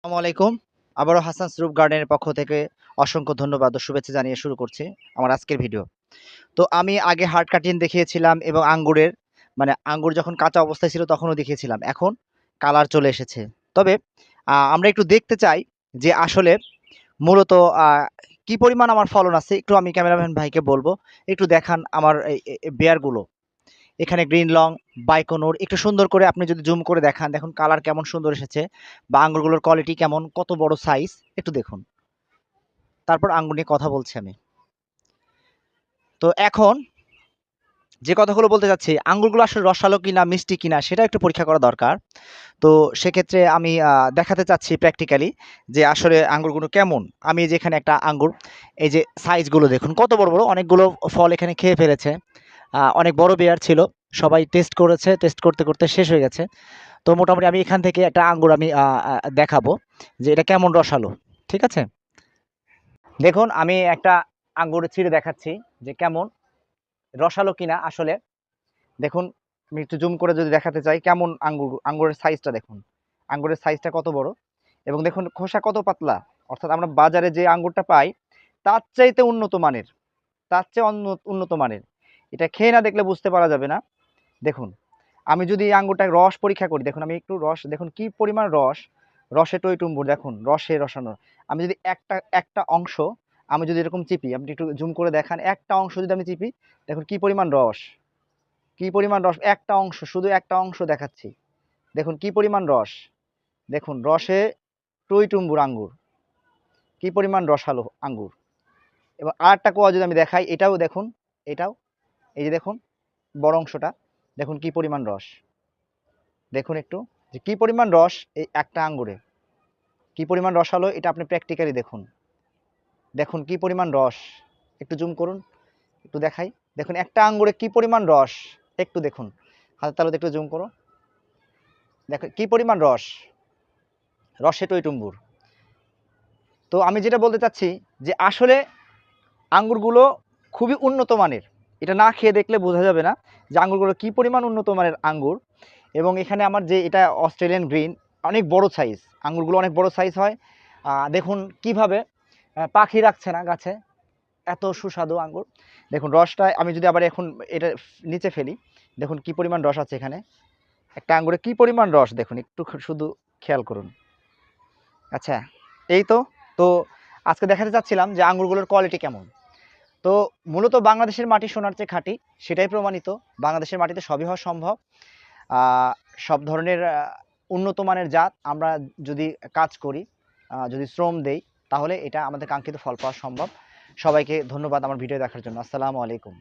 আসসালামু আলাইকুম। আবারও হাসান স্রুপ গার্ডেনের পক্ষ থেকে অসংখ্য ধন্যবাদ ও শুভেচ্ছা জানিয়ে শুরু করছি আমার আজকের ভিডিও। তো আমি আগে হার্ড কাটিং দেখিয়েছিলাম এবং আঙ্গুরের মানে আঙ্গুর যখন কাঁচা অবস্থায় ছিল তখনও দেখিয়েছিলাম। এখন কালার চলে এসেছে। তবে আমরা একটু দেখতে চাই যে আসলে মূলত কি পরিমাণ আমার ফলন আছে। একটু আমি ক্যামেরাম্যান ভাইকে বলব, একটু দেখান আমার বেয়ারগুলো এখানে গ্রিন লং, বাইকোনোর, একটু সুন্দর করে আপনি যদি জুম করে দেখান, দেখুন কালার কেমন সুন্দর এসেছে বা আঙ্গুরগুলোর কোয়ালিটি কেমন, কত বড় সাইজ একটু দেখুন। তারপর আঙ্গুর নিয়ে কথা বলছি আমি। তো এখন যে কথাগুলো বলতে চাচ্ছি, আঙ্গুরগুলো আসলে রসালো কিনা, মিষ্টি কিনা, সেটা একটু পরীক্ষা করা দরকার। তো সেক্ষেত্রে আমি দেখাতে চাচ্ছি প্র্যাকটিক্যালি যে আসলে আঙ্গুরগুলো কেমন। আমি এই যে এখানে একটা আঙ্গুর, এই যে সাইজগুলো দেখুন, কত বড় বড়, অনেকগুলো ফল এখানে খেয়ে ফেলেছে। অনেক বড় বেয়ার ছিল। সবাই টেস্ট করেছে টেস্ট করতে করতে শেষ হয়ে গেছে। তো মোটামুটি আমি এখান থেকে একটা আঙ্গুর আমি দেখাবো যে এটা কেমন রসালো, ঠিক আছে? দেখুন, আমি একটা আঙ্গুর ছিঁড়ে দেখাচ্ছি যে কেমন রসালো কিনা আসলে। দেখুন, আমি একটু জুম করে যদি দেখাতে চাই, কেমন আঙ্গুর, আঙ্গুরের সাইজটা দেখুন। আঙ্গুরের সাইজটা কত বড়? এবং দেখুন, খোসা কত পাতলা? অর্থাৎ আমরা বাজারে যে আঙ্গুরটা পাই, তার চাইতে উন্নত মানের, তার চেয়ে উন্নত মানের। এটা খেয়ে না দেখলে বুঝতে পারা যাবে না। দেখুন, আমি যদি এই আঙ্গুরটার রস পরীক্ষা করি, দেখুন আমি একটু রস, দেখুন কি পরিমাণ রস, রসে টইটুম্বুর, দেখুন রসে রসানো। আমি যদি একটা একটা অংশ, আমি যদি এরকম চিপি, আপনি একটু জুম করে দেখান, একটা অংশ যদি আমি চিপি, দেখুন কি পরিমাণ রস, কি পরিমাণ রস, একটা অংশ, শুধু একটা অংশ দেখাচ্ছি। দেখুন কি পরিমাণ রস, দেখুন রসে টই টুম্বুর আঙ্গুর, কি পরিমাণ রসালো আঙ্গুর। এবং আরেকটা কোয়া যদি আমি দেখাই, এটাও দেখুন, এটাও এই যে দেখুন, বড় অংশটা, দেখুন কি পরিমাণ রস। দেখুন একটু, যে কি পরিমাণ রস এই একটা আঙ্গুরে। কি পরিমাণ রসালো এটা আপনি প্র্যাকটিক্যালি দেখুন। দেখুন কি পরিমাণ রস। একটু জুম করুন, একটু দেখাই। দেখুন একটা আঙ্গুরে কি পরিমাণ রস? একটু দেখুন। হাতের তালুতে একটু জুম করো। দেখো, কি পরিমাণ রস? রসে টইটুম্বুর তো আমি যেটা বলতে চাচ্ছি, যে আসলে আঙ্গুরগুলো খুবই উন্নত মানের। এটা না খেয়ে দেখলে বোঝা যাবে না যে আঙ্গুরগুলো কি পরিমাণ উন্নত মানের আঙ্গুর। এবং এখানে আমার যে এটা অস্ট্রেলিয়ান গ্রিন অনেক বড় সাইজ আঙ্গুরগুলো অনেক বড় সাইজ হয়। দেখুন কীভাবে পাখি রাখছে না গাছে, এত সুস্বাদু আঙ্গুর। দেখুন রসটা, আমি যদি আবার এখন এটা নিচে ফেলি, দেখুন কি পরিমাণ রস আছে এখানে। একটা আঙ্গুরে কি পরিমাণ রস, দেখুন একটু শুধু খেয়াল করুন। আচ্ছা এই তো তো আজকে দেখাতে চাচ্ছিলাম যে আঙ্গুরগুলোর কোয়ালিটি কেমন। তো মূলত বাংলাদেশের মাটি সোনার চেয়ে খাঁটি, সেটাই প্রমাণিত। বাংলাদেশের মাটিতে সবই হওয়া সম্ভব। সব ধরনের উন্নত মানের জাত আমরা যদি কাজ করি যদি শ্রম দেই, তাহলে এটা আমাদের কাঙ্ক্ষিত ফল পাওয়া সম্ভব। সবাইকে ধন্যবাদ আমার ভিডিও দেখার জন্য। আসসালামু আলাইকুম।